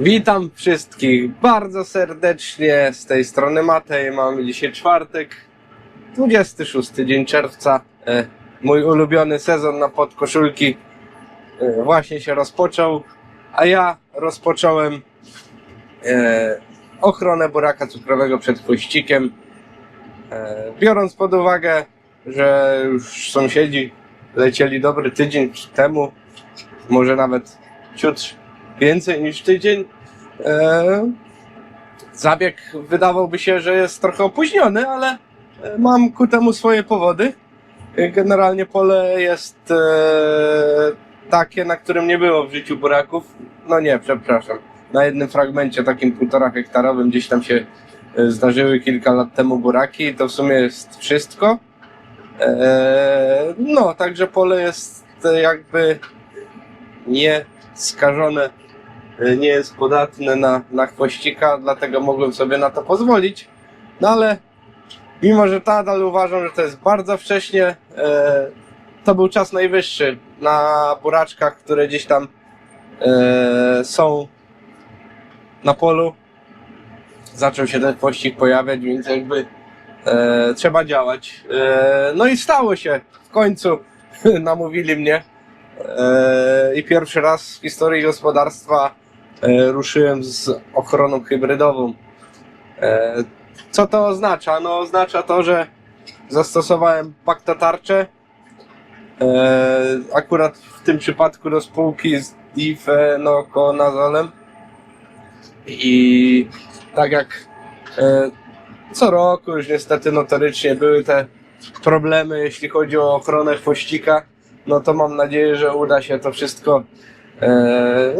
Witam wszystkich bardzo serdecznie. Z tej strony Matej. Mamy dzisiaj czwartek, 26 dzień czerwca. E, Mój ulubiony sezon na podkoszulki e, właśnie się rozpoczął, a ja rozpocząłem e, ochronę buraka cukrowego przed chwościkiem. E, Biorąc pod uwagę, że już sąsiedzi lecieli dobry tydzień temu, może nawet ciut więcej niż tydzień. E, zabieg wydawałby się, że jest trochę opóźniony, ale e, mam ku temu swoje powody. E, Generalnie pole jest takie, na którym nie było w życiu buraków. No nie, przepraszam. Na jednym fragmencie, takim półtora hektarowym, gdzieś tam się zdarzyły kilka lat temu buraki to w sumie jest wszystko. No, także pole jest jakby nie skażone, nie jest podatne na, na chwościka, dlatego mogłem sobie na to pozwolić. No ale mimo, że nadal uważam, że to jest bardzo wcześnie, e, to był czas najwyższy na buraczkach, które gdzieś tam e, są na polu. Zaczął się ten chwościk pojawiać, więc jakby e, trzeba działać. E, no i stało się. W końcu namówili mnie. E, I pierwszy raz w historii gospodarstwa ruszyłem z ochroną hybrydową. E, Co to oznacza? No oznacza to, że zastosowałem paktotarczę. E, Akurat w tym przypadku do spółki z difenokonazolem. I tak jak e, co roku już niestety notorycznie były te problemy, jeśli chodzi o ochronę chwościka, no to mam nadzieję, że uda się to wszystko e,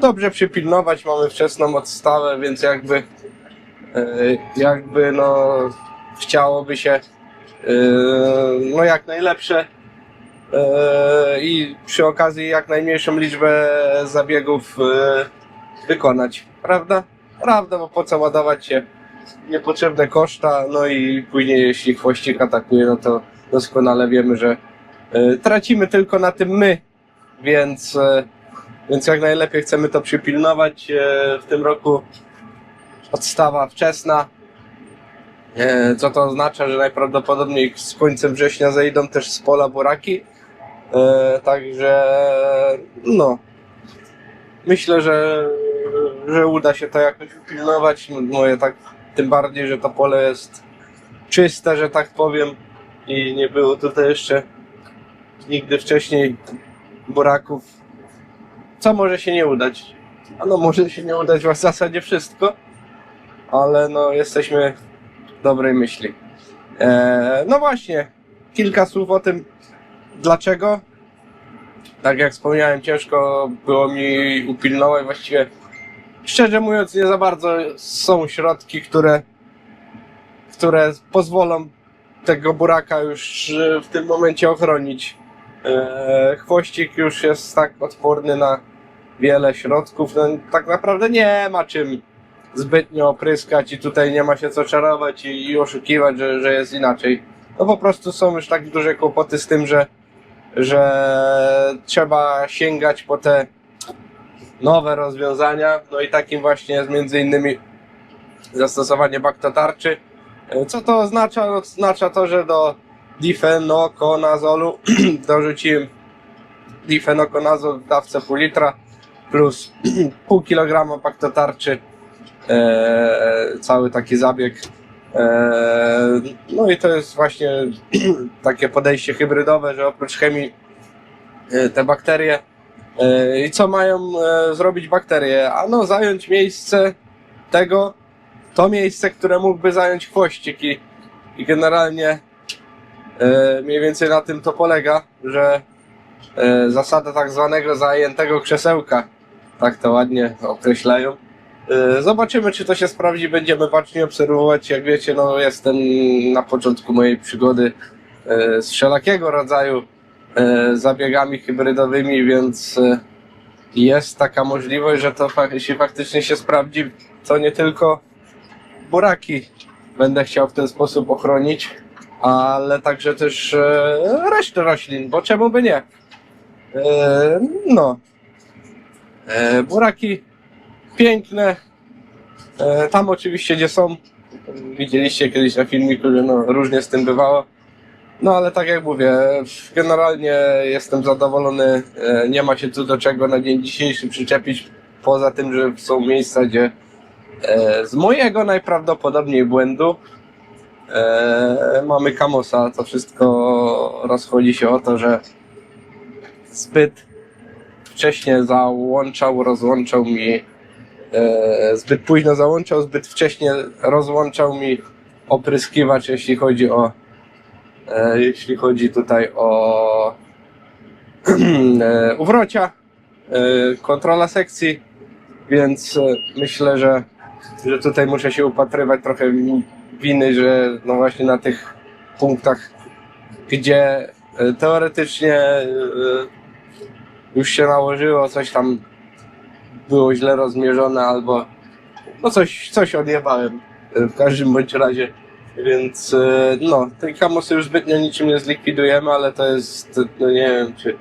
dobrze przypilnować. Mamy wczesną odstawę, więc jakby e, jakby no chciałoby się e, no jak najlepsze e, i przy okazji jak najmniejszą liczbę zabiegów wykonać, prawda? Prawda, bo po co ładować się niepotrzebne koszta, no i później jeśli chwościk atakuje, no to doskonale wiemy, że tracimy tylko na tym my, więc, więc jak najlepiej chcemy to przypilnować. E, w tym roku odstawa wczesna, e, co to oznacza, że najprawdopodobniej z końcem września zejdą też z pola buraki, e, także no, myślę, że, że uda się to jakoś upilnować. Moje tak, tym bardziej, że to pole jest czyste, że tak powiem. I nie było tutaj jeszcze nigdy wcześniej buraków. Co może się nie udać? No może się nie udać w zasadzie wszystko, ale no jesteśmy dobrej myśli. Eee, no właśnie, kilka słów o tym, dlaczego tak jak wspomniałem, ciężko było mi upilnować. Właściwie, szczerze mówiąc, nie za bardzo są środki, które, które pozwolą tego buraka już e, w tym momencie ochronić. E, chwościk już jest tak odporny na wiele środków. No, tak naprawdę nie ma czym zbytnio opryskać i tutaj nie ma się co czarować i, i oszukiwać, że, że jest inaczej. No po prostu są już tak duże kłopoty z tym, że że trzeba sięgać po te nowe rozwiązania. No i takim właśnie jest między innymi zastosowanie baktotarczy. E, Co to oznacza? Oznacza to, że do difenokonazolu dorzuciłem difenokonazol w dawce pół litra plus pół kilograma baktotarczy. E, cały taki zabieg. E, No i to jest właśnie takie podejście hybrydowe, że oprócz chemii e, te bakterie e, i co mają zrobić bakterie? Ano zająć miejsce tego, to miejsce, które mógłby zająć chwościk i, i generalnie mniej więcej na tym to polega, że e, zasada tak zwanego zajętego krzesełka, tak to ładnie określają, E, Zobaczymy, czy to się sprawdzi. Będziemy bacznie obserwować. Jak wiecie, no jestem na początku mojej przygody e, z wszelakiego rodzaju e, zabiegami hybrydowymi, więc e, jest taka możliwość, że to jeśli faktycznie się sprawdzi, to nie tylko buraki będę chciał w ten sposób ochronić, ale także też e, resztę roślin, bo czemu by nie? E, No. E, Buraki piękne. Tam oczywiście gdzie są, widzieliście kiedyś na filmiku, że no, różnie z tym bywało. No ale tak jak mówię, generalnie jestem zadowolony. Nie ma się tu do czego na dzień dzisiejszy przyczepić. Poza tym, że są miejsca, gdzie z mojego najprawdopodobniej błędu e, mamy kamosa. To wszystko rozchodzi się o to, że zbyt wcześnie załączał, rozłączał mi e, zbyt późno załączał, zbyt wcześnie rozłączał mi opryskiwacz, jeśli chodzi o e, jeśli chodzi tutaj o e, uwrocia, e, kontrola sekcji, więc e, myślę, że, że tutaj muszę się upatrywać trochę winy, że no właśnie na tych punktach, gdzie e, teoretycznie e, już się nałożyło, coś tam było źle rozmierzone albo no coś, coś odjebałem e, w każdym bądź razie. Więc no, tej kamosy już zbytnio niczym nie zlikwidujemy, ale to jest, no nie wiem, czy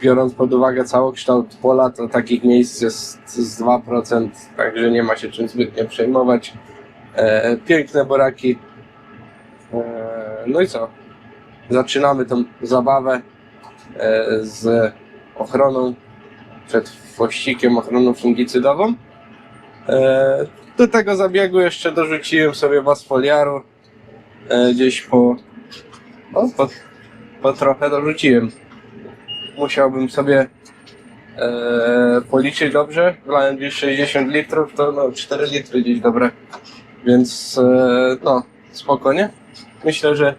biorąc pod uwagę całokształt pola, to takich miejsc jest z 2%, także nie ma się czym zbytnio przejmować. E, piękne boraki. E, no i co? Zaczynamy tą zabawę e, z ochroną przed fościkiem, ochroną fungicydową. E, do tego zabiegu jeszcze dorzuciłem sobie wasfoliaru. E, gdzieś po, no, po, po trochę dorzuciłem. Musiałbym sobie e, policzyć dobrze. Wlałem gdzieś 60 litrów, to no 4 litry gdzieś dobre. Więc e, no, spokojnie. Myślę, że,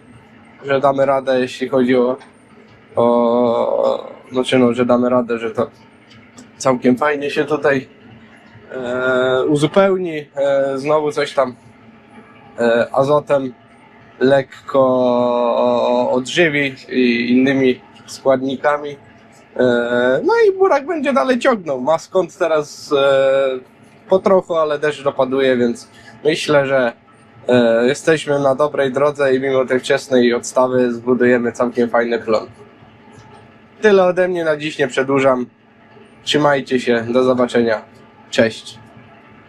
że damy radę, jeśli chodzi o, o znaczy no, że damy radę, że to całkiem fajnie się tutaj e, uzupełni. E, znowu coś tam e, azotem lekko odżywi i innymi składnikami. E, no i burak będzie dalej ciągnął. Ma skąd teraz e, po trochu, ale deszcz dopaduje, więc myślę, że e, jesteśmy na dobrej drodze i mimo tej wczesnej odstawy zbudujemy całkiem fajny plon. Tyle ode mnie na dziś, nie przedłużam. Trzymajcie się, do zobaczenia. Cześć.